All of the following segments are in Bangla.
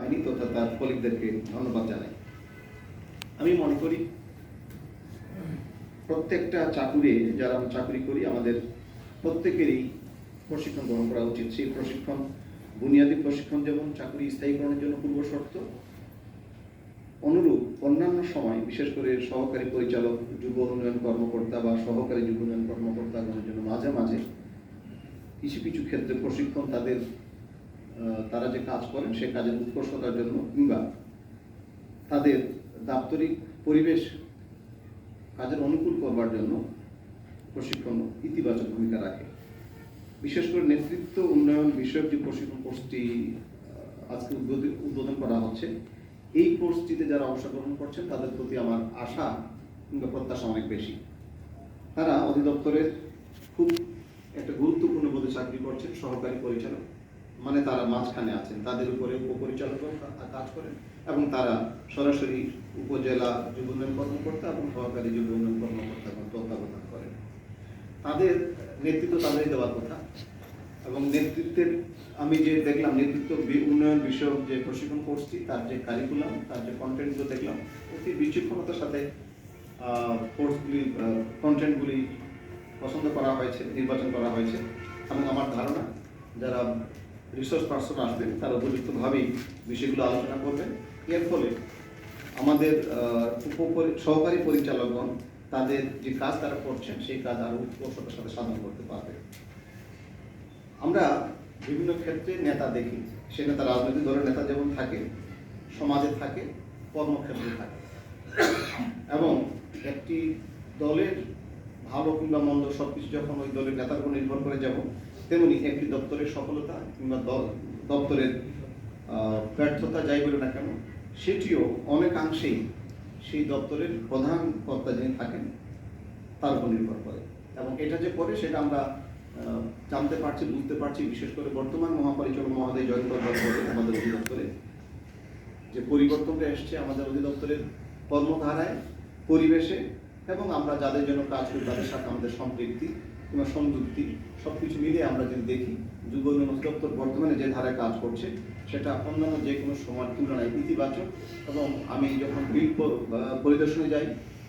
বাহিনী তথা তার কলিগদেরকে ধন্যবাদ জানাই। আমি মনে করি প্রত্যেকটা চাকুরে, যারা আমরা চাকরি করি, আমাদের প্রত্যেকেরই প্রশিক্ষণ গ্রহণ করা উচিত। সেই প্রশিক্ষণ, বুনিয়াদী প্রশিক্ষণ যেমন চাকরি স্থায়ীকরণের জন্য পূর্ব শর্ত, অনুরূপ অন্যান্য সময়, বিশেষ করে সহকারী পরিচালক, যুব উন্নয়ন কর্মকর্তা বা সহকারী যুব উন্নয়ন কর্মকর্তাগণের জন্য মাঝে মাঝে কিছু কিছু ক্ষেত্রে প্রশিক্ষণ তাদের তারা যে কাজ করেন সে কাজের উৎকর্ষতার জন্য কিংবা তাদের দাপ্তরিক পরিবেশ কাজের অনুকূল করবার জন্য প্রশিক্ষণ ইতিবাচক ভূমিকা রাখে। বিশেষ করে নেতৃত্ব উন্নয়ন বিষয়ক যে প্রশিক্ষণ কোর্সটি আজকে উদ্বোধন করা হচ্ছে, এই কোর্সটিতে যারা অংশগ্রহণ করছেন, তাদের প্রতি আমার আশা কিংবা প্রত্যাশা অনেক বেশি। তারা অধিদপ্তরের খুব একটা গুরুত্বপূর্ণ পদে চাকরি করছেন, সহকারী পরিচালক। মানে তারা মাঝখানে আছেন, তাদের উপরে উপপরিচালক কাজ করেন এবং তারা সরাসরি উপজেলা যুব উন্নয়ন কর্মকর্তা এবং সহকারী যুব উন্নয়ন কর্মকর্তা তত্ত্বাবধান করেন। তাদের নেতৃত্ব তাদেরই দেওয়ার কথা এবং নেতৃত্বের, আমি যে দেখলাম নেতৃত্ব উন্নয়ন বিষয়ক যে প্রশিক্ষণ কোর্সটি, তার যে কারিকুলাম তার যে কন্টেন্টগুলো দেখলাম, অতি বিচক্ষণতার সাথে কোর্সগুলি কন্টেন্টগুলি পছন্দ করা হয়েছে, নির্বাচন করা হয়েছে এবং আমার ধারণা, যারা রিসোর্স পার্সন আসবেন, তারা উপযুক্তভাবেই বিষয়গুলো আলোচনা করবেন। এর ফলে আমাদের সহকারী পরিচালকগণ তাদের যে কাজ তারা করছেন, সেই কাজ আরও উৎকর্ষতার সাথে সাধন করতে পারবে। আমরা বিভিন্ন ক্ষেত্রে নেতা দেখি, সে নেতা রাজনৈতিক দলের নেতা যেমন থাকে, সমাজে থাকে, কর্মক্ষেত্রে থাকে। এবং একটি দলের ভালো কিংবা মন্দ সব কিছু যখন ওই দলের নেতার উপর নির্ভর করে যাব তেমনি একটি দপ্তরের সফলতা কিংবা দপ্তরের ব্যর্থতা যাই বলে না কেন, সেটিও অনেকাংশেই সেই দপ্তরের প্রধান কর্তা যিনি থাকেন, তার উপর নির্ভর করে। এবং এটা যে করে সেটা আমরা জানতে পারছি, বুঝতে পারছি, বিশেষ করে বর্তমান মহাপরিচালক মহোদয় জয়েন করবার আমাদের অধিদপ্তরে, যে পরিবর্তনটা এসছে আমাদের অধিদপ্তরের কর্মধারায়, পরিবেশে, এবং আমরা যাদের জন্য কাজ করি তাদের সাথে আমাদের সম্পৃক্তি। কিংবা সংযুক্তি সব কিছু মিলিয়ে আমরা যদি দেখি যুব উন্নয়ন অধিদপ্তর বর্তমানে যে ধারায় কাজ করছে, সেটা অন্যান্য যে কোনো সময়ের তুলনায় ইতিবাচক এবং আমি যখন ফিল্ড পরিদর্শনে যাই,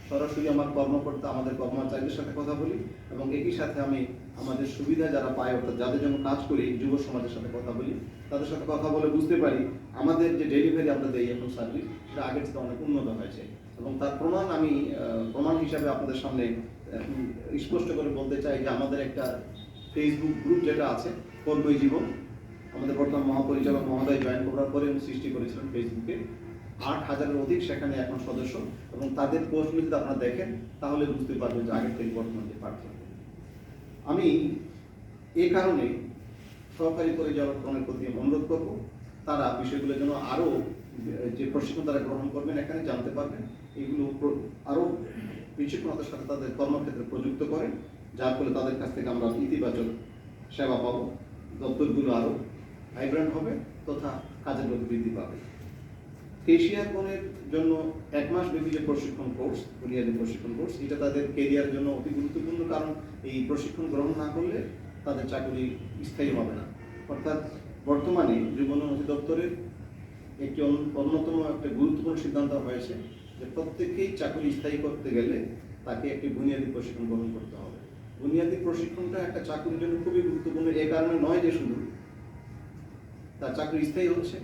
সরাসরি আমার কর্মকর্তা, আমাদের কর্মচারীদের সাথে কথা বলি এবং একই সাথে আমি আমাদের সুবিধা যারা পায়, অর্থাৎ যাদের জন্য কাজ করি, যুব সমাজের সাথে কথা বলি, তাদের সাথে কথা বলে বুঝতে পারি, আমাদের যে ডেলিভারি আমরা দেই এখন সার্ভিস সেটা আগের থেকে অনেক উন্নত হয়েছে এবং তার প্রমাণ আমি প্রমাণ হিসাবে আপনাদের সামনে স্পষ্ট করে বলতে চাই যে আমাদের একটা ফেসবুক গ্রুপ যেটা আছে কর্মই জীবন। আমাদের বর্তমান মহাপরিচালক মহোদয় জয়েন করার পরে সৃষ্টি করেছিলেন ফেসবুকে আট হাজারের অধিক সেখানে এখন সদস্য এবং তাদের পোস্টগুলি যদি আপনারা দেখেন, তাহলে বুঝতে পারবেন যে আগের থেকে বর্তমান যে পার্থক্য। আমি এই কারণে সহকারী পরিচালকগণের প্রতি অনুরোধ করব, তারা বিষয়গুলো যেন আরও যে প্রশিক্ষণ তারা গ্রহণ করবেন, এখানে জানতে পারবেন। এগুলো আরও বিচক্ষণতার সাথে তাদের কর্মক্ষেত্রে প্রযুক্ত করেন যার ফলে তাদের কাছ থেকে আমরা ইতিবাচক সেবা পাবো। দপ্তরগুলো আরও ভাইব্রেন্ট হবে তথা কাজের গতি বৃদ্ধি পাবে। কেশিয়ারগণের জন্য এক মাস ব্যাপী যে প্রশিক্ষণ কোর্স বুনিয়াদী প্রশিক্ষণ কোর্স এটা তাদের কেরিয়ারের জন্য অতি গুরুত্বপূর্ণ কারণ এই প্রশিক্ষণ গ্রহণ না করলে তাদের চাকরি স্থায়ী হবে না। অর্থাৎ বর্তমানে জীবন অধিদপ্তরের একটি অন্য- অন্যতম একটা গুরুত্বপূর্ণ সিদ্ধান্ত হয়েছে যে প্রত্যেককেই চাকরি স্থায়ী করতে গেলে তাকে একটি বুনিয়াদী প্রশিক্ষণ গ্রহণ করতে হবে। বুনিয়াদী প্রশিক্ষণটা একটা চাকরির জন্য খুবই গুরুত্বপূর্ণ, এ কারণে নয় যে শুধু তার চাকরি স্থায়ী হচ্ছে,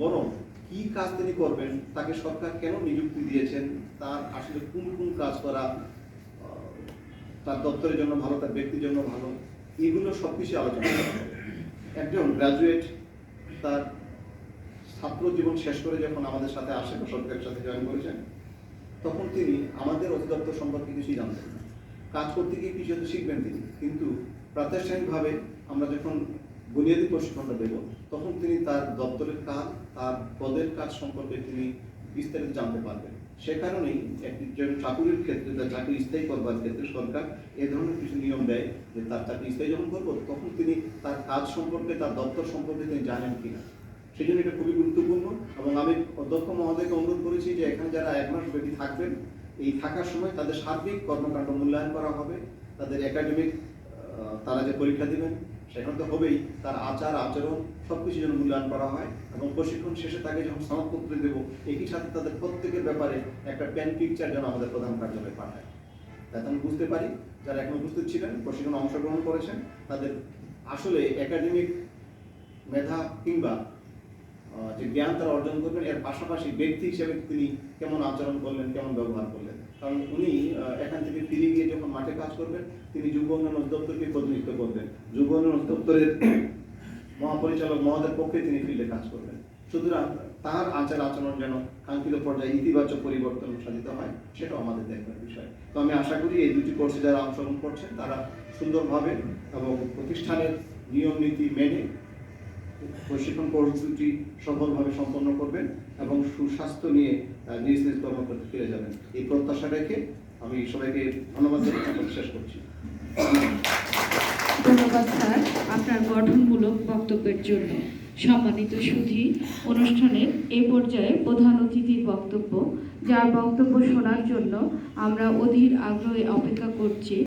বরং কি কাজ তিনি করবেন, তাকে সরকার কেন নিযুক্তি দিয়েছেন, তার আসলে কোন কোন কাজ করা তার দপ্তরের জন্য ভালো, তার ব্যক্তির জন্য ভালো, এগুলো সব কিছু আলোচনা করা একজন গ্রাজুয়েট তার ছাত্র জীবন শেষ করে যখন আমাদের সাথে আসে সরকারের সাথে জয়েন করেছেন তখন তিনি আমাদের অধিদপ্তর সম্পর্কে কিছুই জানতেন না। কাজ করতে গিয়ে কিছু হয়তো শিখবেন তিনি। কিন্তু প্রাতিষ্ঠানিকভাবে আমরা যখন বুনিয়াদী প্রশিক্ষণটা দেব, তখন তিনি তার দপ্তরের কাজ, তার পদের কাজ সম্পর্কে তিনি বিস্তারিত জানতে পারবেন। সে কারণেই একজন চাকুরির ক্ষেত্রে তার চাকরি স্থায়ী করবার ক্ষেত্রে সরকার এ ধরনের কিছু নিয়ম দেয় যে তার চাকরি স্থায়ী যখন করব, তখন তিনি তার কাজ সম্পর্কে, তার দপ্তর সম্পর্কে তিনি জানেন কিনা। সেই জন্য এটা খুবই গুরুত্বপূর্ণ এবং আমি অধ্যক্ষ মহোদয়কে অনুরোধ করেছি যে এখানে যারা এক মাস ব্যাপী থাকবেন, এই থাকার সময় তাদের সার্বিক কর্মকাণ্ড মূল্যায়ন করা হবে, তাদের একাডেমিক তারা যে পরীক্ষা দেবেন, সেখানে তো হবেই, তার আচার, আচরণ সব কিছু যেন মূল্যায়ন করা হয় এবং প্রশিক্ষণ শেষে তাকে যখন সনদপত্র দেবো, একই সাথে তাদের প্রত্যেকের ব্যাপারে একটা প্যান পিকচার যেন আমাদের প্রধান কার্যালয়ে পাঠায়। যাতে আমি বুঝতে পারি, যারা এখন উপস্থিত ছিলেন, প্রশিক্ষণে অংশগ্রহণ করেছেন, তাদের আসলে একাডেমিক মেধা কিংবা যে জ্ঞান তারা অর্জন করবেন, এর পাশাপাশি ব্যক্তি হিসেবে তিনি কেমন আচরণ করলেন, কেমন ব্যবহার করলেন? কারণ উনি এখান থেকে ফিরে গিয়ে যখন মাঠে কাজ করবেন, তিনি যুব উন্নয়ন অধিদপ্তরকে প্রতিনিধিত্ব করবেন। যুব উন্নয়ন অধিদপ্তরের মহাপরিচালক মহোদয়ের পক্ষে তিনি ফিল্ডে কাজ করবেন। সুতরাং তার আচার আচরণ যেন কাঙ্ক্ষিত পর্যায়ে ইতিবাচক পরিবর্তন সাধিত হয়, সেটাও আমাদের দেখবার বিষয়। তো আমি আশা করি এই দুটি কোর্সে যারা অংশগ্রহণ করছেন, তারা সুন্দরভাবে এবং প্রতিষ্ঠানের নিয়ম নীতি মেনে প্রশিক্ষণ দুটি সফলভাবে সম্পন্ন করবেন এবং সুস্বাস্থ্য নিয়ে নিজ নিজ কর্মক্ষেত্রে ফিরে যাবেন। এই প্রত্যাশা রেখে আমি সবাইকে ধন্যবাদ আমার শেষ করছি। ধন্যবাদ, স্যার। আপনার গঠনমূলক বক্তব্যের জন্য সম্মানিত সুধী অনুষ্ঠানের এ পর্যায়ে প্রধান অতিথির বক্তব্য। যার বক্তব্য শোনার জন্য আমরা অধীর আগ্রহে অপেক্ষা করছি।